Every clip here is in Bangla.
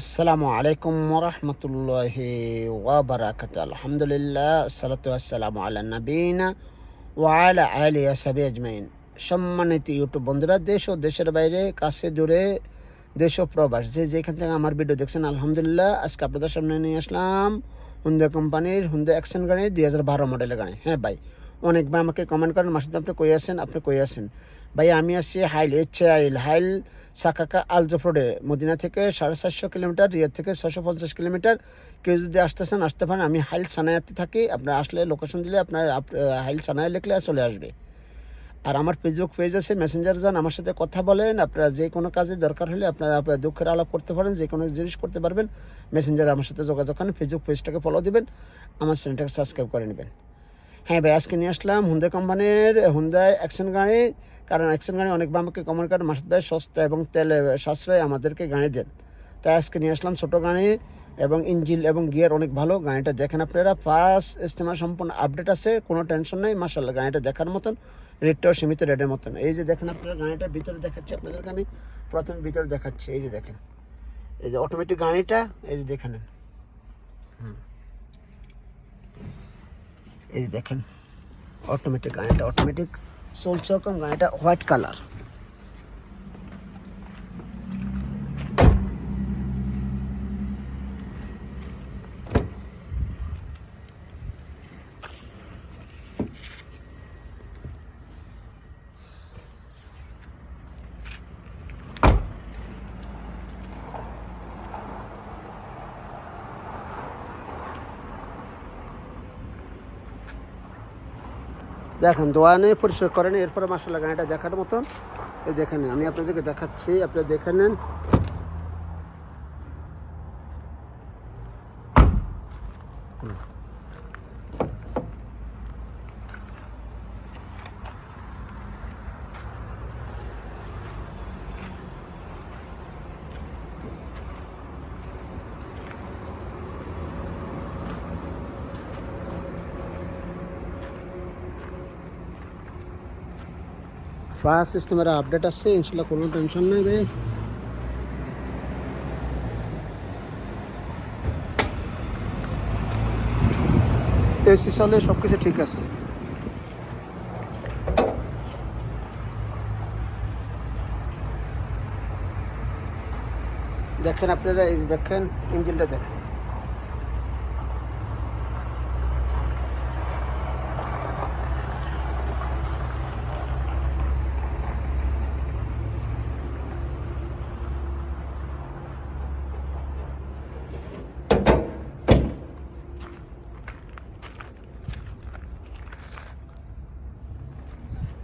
আসসালামু আলাইকুম ওরহমতুল্লাহ ওয়াবারাকাত আলহামদুলিল্লাহ সালাতু আসসালামু আলা নবীনা ওয়ালা আলী আসাবি আজমাইন। সম্মানিত ইউটিউব বন্ধুরা, দেশ ও দেশের বাইরে, কাছে দূরে, দেশ ও প্রবাস, যে যেখান থেকে আমার ভিডিও দেখছেন, আলহামদুলিল্লাহ, আজকে আপনাদের সামনে নিয়ে আসলাম হুন্দা কোম্পানির হুন্দা অ্যাকশন গাড়ি, দুই হাজার বারো মডেলের গাড়ি। হ্যাঁ ভাই অনেক ভাই আমাকে কমেন্ট করেন, মাসুদ, আপনি কই আছেন? আপনি কই আছেন? ভাই আমি আসছি হাইল এইচ আইল হাইল, সাকাকা, আলজফরোডে, মদিনা থেকে সাড়ে চারশো কিলোমিটার, রিয়াদ থেকে ছশো পঞ্চাশ কিলোমিটার। কেউ যদি আসতেছেন, আসতে পারেন। আমি হাইল সানায়াতে থাকি। আপনার আসলে লোকেশন দিলে আপনার আপ- হাইল সানায়া লিখলে চলে আসবে। আর আমার ফেসবুক পেজ আছে মেসেঞ্জার যান, আমার সাথে কথা বলেন। আপনারা যে কোনো কাজে দরকার হলে আপনারা আপনার দুঃখের আলাপ করতে পারেন, যে কোনো জিনিস করতে পারবেন। মেসেঞ্জারে আমার সাথে যোগাযোগ করেন ফেসবুক পেজটাকে ফলো দেবেন। আমার চ্যানেলটাকে সাবস্ক্রাইব করে নেবেন। হ্যাঁ ভাই, আজকে নিয়ে আসলাম হুন্দা কোম্পানির হুন্দায় অ্যাকশন গাড়ি। কারণ অ্যাকশন গাড়ি অনেক আমাকে কমেন্ট করেন মাসুদ ভাই সস্তা এবং তেলে সাশ্রয় আমাদেরকে গাড়ি দেন। তাই আজকে নিয়ে আসলাম ছোটো গাড়ি এবং ইঞ্জিন এবং গিয়ার অনেক ভালো। গাড়িটা দেখেন আপনারা ফার্স্ট ইস্তেমার সম্পূর্ণ আপডেট আছে, কোনো টেনশন নেই মাসাল্লাহ গাড়িটা দেখার মতন রেটটাও সীমিত রেটের মতন। এই যে দেখেন আপনারা, গাড়িটা ভিতরে দেখাচ্ছি আপনাদেরকে আমি। প্রথমে ভিতরে দেখাচ্ছি, এই যে দেখেন। এই যে অটোমেটিক গাড়িটা, এই যে দেখে নেন। এই যে দেখেন অটোমেটিক গাড়িটা অটোমেটিক চলছে কম গাড়িটা হোয়াইট কালার দেখেন, দোয়া নেই পরিষ্কার করেন, এরপরে মাসাল্লাহ গানটা দেখার মতন। এই দেখেন, আমি আপনাদেরকে দেখাচ্ছি আপনারা দেখে নেন। ফায়ার সিস্টেমের আপডেট আসছে, ইনশাল্লাহ কোনো টেনশন নেই রে এসি চলে সব কিছু ঠিক আছে। দেখেন আপনারা, এই দেখেন ইঞ্জিনটা দেখেন।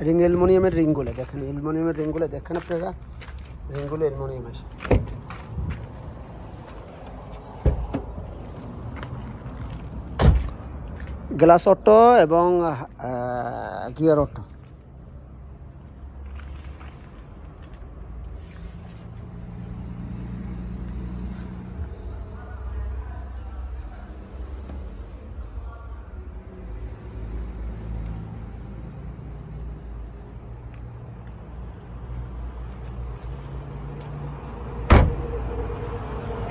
রিং অ্যালমোনিয়ামের রিংগুলো দেখেন, অ্যালুমিনিয়ামের রিংগুলো দেখেন আপনারা? রিংগুলো অ্যালমোনিয়ামের। গ্লাস অটো এবং গিয়ার অটো।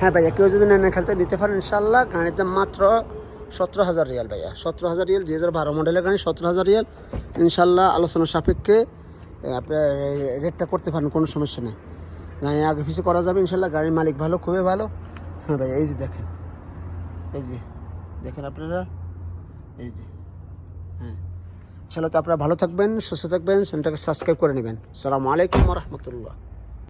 হ্যাঁ ভাইয়া কেউ যদি নেন খেলতে নিতে পারেন ইনশাল্লাহ গাড়ির দাম মাত্র সতেরো হাজার রিয়াল ভাইয়া। সতেরো হাজার রিয়াল দুই হাজার বারো মডেলের গাড়ি সতেরো হাজার রিয়াল। ইনশাল্লাহ আলোচনা সাপেক্ষে এ, আপনার রেটটা করতে পারেন কোনো সমস্যা নেই। গাড়ি আগে পিছিয়ে করা যাবে ইনশাল্লাহ গাড়ির মালিক ভালো খুবই ভালো। হ্যাঁ ভাইয়া এই যে দেখেন এই যে দেখেন আপনারা এই যে হ্যাঁ। ইনশাল্লাহ তো আপনারা ভালো থাকবেন সুস্থ থাকবেন চ্যানেলটাকে সাবস্ক্রাইব করে নেবেন। সালামু আলাইকুম রহমতুল্লাহ।